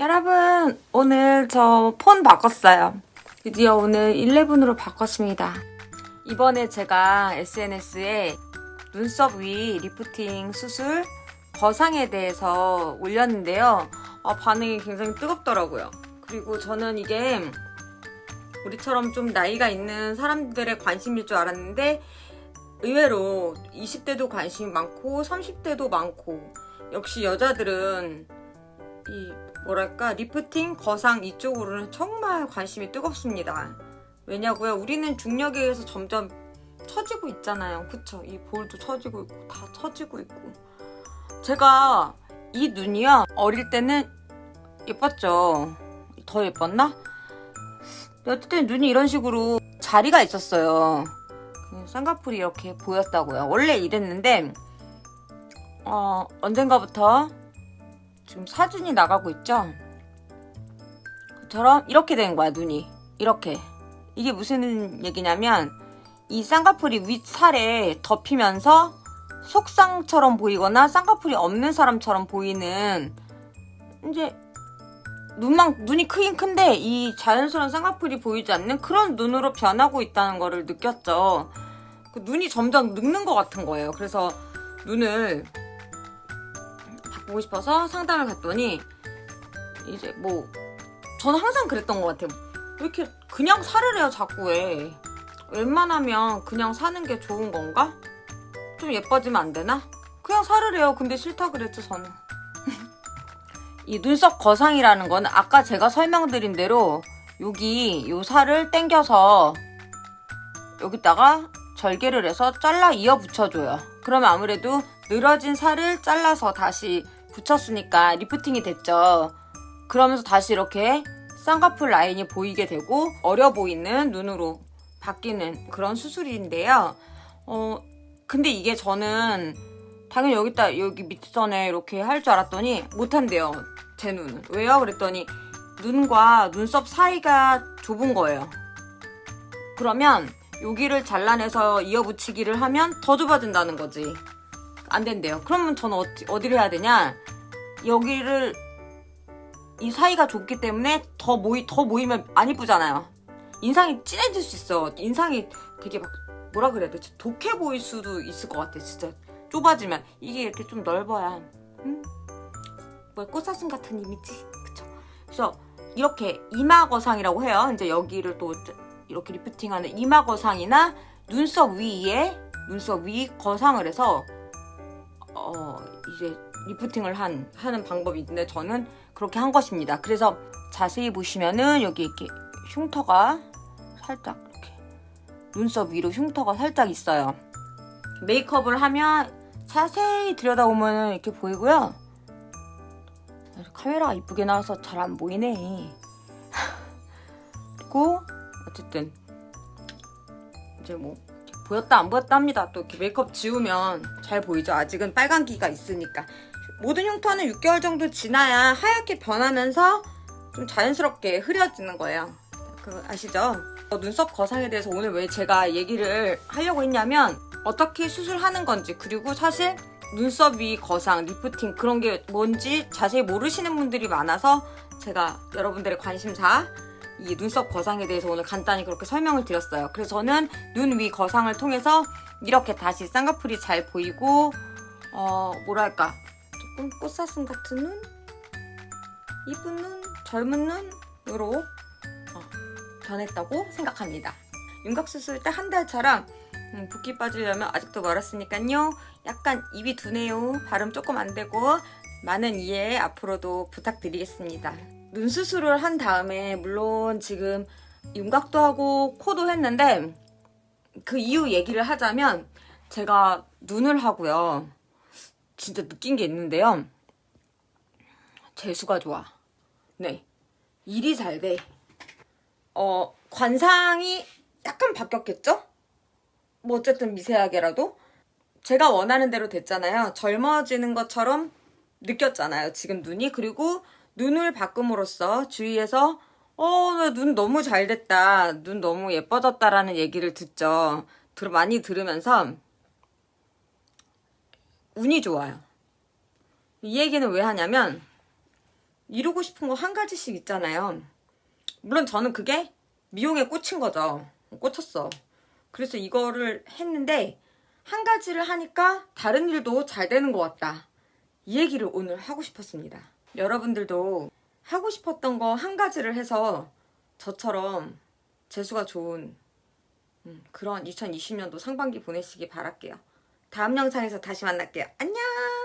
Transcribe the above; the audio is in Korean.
여러분, 오늘 저 폰 바꿨어요. 드디어 오늘 11으로 바꿨습니다. 이번에 제가 SNS에 눈썹 위 리프팅 수술 거상에 대해서 올렸는데요. 아, 반응이 굉장히 뜨겁더라고요. 그리고 저는 이게 우리처럼 좀 나이가 있는 사람들의 관심일 줄 알았는데 의외로 20대도 관심이 많고 30대도 많고 역시 여자들은 이 뭐랄까 리프팅 거상 이쪽으로는 정말 관심이 뜨겁습니다. 왜냐고요? 우리는 중력에 의해서 점점 처지고 있잖아요. 그쵸? 이 볼도 처지고 있고 다 처지고 있고 제가 이 눈이요 어릴 때는 예뻤죠. 더 예뻤나? 어쨌든 눈이 이런 식으로 자리가 있었어요. 그 쌍꺼풀이 이렇게 보였다고요. 원래 이랬는데 어, 언젠가부터 지금 사진이 나가고 있죠? 그처럼 이렇게 된 거야 눈이 이렇게 이게 무슨 얘기냐면 이 쌍꺼풀이 윗살에 덮이면서 속쌍처럼 보이거나 쌍꺼풀이 없는 사람처럼 보이는 이제 눈만 눈이 크긴 큰데 이 자연스러운 쌍꺼풀이 보이지 않는 그런 눈으로 변하고 있다는 거를 느꼈죠. 그 눈이 점점 늙는 것 같은 거예요. 그래서 눈을 바꾸고 싶어서 상담을 갔더니 이제 뭐 저는 항상 그랬던 것 같아요. 왜 이렇게 그냥 살을 해요 자꾸 왜? 웬만하면 그냥 사는 게 좋은 건가? 좀 예뻐지면 안 되나? 그냥 살을 해요. 근데 싫다 그랬죠 저는. 이 눈썹 거상이라는 건 아까 제가 설명드린 대로 여기 요 살을 당겨서 여기다가 절개를 해서 잘라 이어 붙여줘요. 그러면 아무래도 늘어진 살을 잘라서 다시 붙였으니까 리프팅이 됐죠. 그러면서 다시 이렇게 쌍꺼풀 라인이 보이게 되고 어려 보이는 눈으로 바뀌는 그런 수술인데요. 어, 근데 이게 저는 당연히 여기다 여기 밑선에 이렇게 할 줄 알았더니 못한대요. 제 눈은. 왜요? 그랬더니 눈과 눈썹 사이가 좁은 거예요. 그러면 여기를 잘라내서 이어붙이기를 하면 더 좁아진다는 거지. 안 된대요. 그러면 저는 어디, 어디를 해야 되냐? 여기를 이 사이가 좁기 때문에 더 모이 더 모이면 안 이쁘잖아요. 인상이 진해질 수 있어. 인상이 되게 막 뭐라 그래야 되지? 독해 보일 수도 있을 것 같아. 진짜 좁아지면 이게 이렇게 좀 넓어야 음? 뭐 꽃사슴 같은 이미지 그쵸? 그래서 이렇게 이마거상이라고 해요. 이제 여기를 또 이렇게 리프팅하는 이마거상이나 눈썹 위에 눈썹 위 거상을 해서 어 이제 리프팅을 한 하는 방법이 있는데 저는 그렇게 한 것입니다. 그래서 자세히 보시면은 여기 이렇게 흉터가 살짝 이렇게 눈썹 위로 흉터가 살짝 있어요. 메이크업을 하면 자세히 들여다보면 이렇게 보이고요. 카메라가 이쁘게 나와서 잘 안 보이네. 그리고 어쨌든 이제 뭐 보였다 안 보였다 합니다. 또 이렇게 메이크업 지우면 잘 보이죠. 아직은 빨간기가 있으니까. 모든 흉터는 6개월 정도 지나야 하얗게 변하면서 좀 자연스럽게 흐려지는 거예요. 그거 아시죠? 어, 눈썹 거상에 대해서 오늘 왜 제가 얘기를 하려고 했냐면 어떻게 수술하는 건지 그리고 사실 눈썹 위 거상, 리프팅 그런 게 뭔지 자세히 모르시는 분들이 많아서 제가 여러분들의 관심사 이 눈썹 거상에 대해서 오늘 간단히 그렇게 설명을 드렸어요. 그래서 저는 눈 위 거상을 통해서 이렇게 다시 쌍꺼풀이 잘 보이고 어 뭐랄까 조금 꽃사슴 같은 눈, 이쁜 눈, 젊은 눈으로 어, 변했다고 생각합니다. 윤곽 수술 때 한 달처럼 음, 붓기 빠지려면 아직도 멀었으니까요. 약간 입이 두네요. 발음 조금 안 되고 많은 이해 앞으로도 부탁드리겠습니다. 눈 수술을 한 다음에 물론 지금 윤곽도 하고 코도 했는데 그 이유 얘기를 하자면 제가 눈을 하고요. 진짜 느낀 게 있는데요. 재수가 좋아. 네. 일이 잘 돼. 어, 관상이 약간 바뀌었겠죠? 뭐 어쨌든 미세하게라도 제가 원하는 대로 됐잖아요. 젊어지는 것처럼 느꼈잖아요. 지금 눈이 그리고 눈을 바꿈으로써 주위에서 어, 나눈 너무 잘 됐다. 눈 너무 예뻐졌다라는 얘기를 듣죠. 들 많이 들으면서 운이 좋아요. 이 얘기는 왜 하냐면 이루고 싶은 거 한 가지씩 있잖아요. 물론 저는 그게 미용에 꽂힌 거죠. 꽂혔어. 그래서 이거를 했는데 한 가지를 하니까 다른 일도 잘 되는 것 같다. 이 얘기를 오늘 하고 싶었습니다. 여러분들도 하고 싶었던 거 한 가지를 해서 저처럼 재수가 좋은 음, 그런 2020년도 상반기 보내시기 바랄게요. 다음 영상에서 다시 만날게요. 안녕!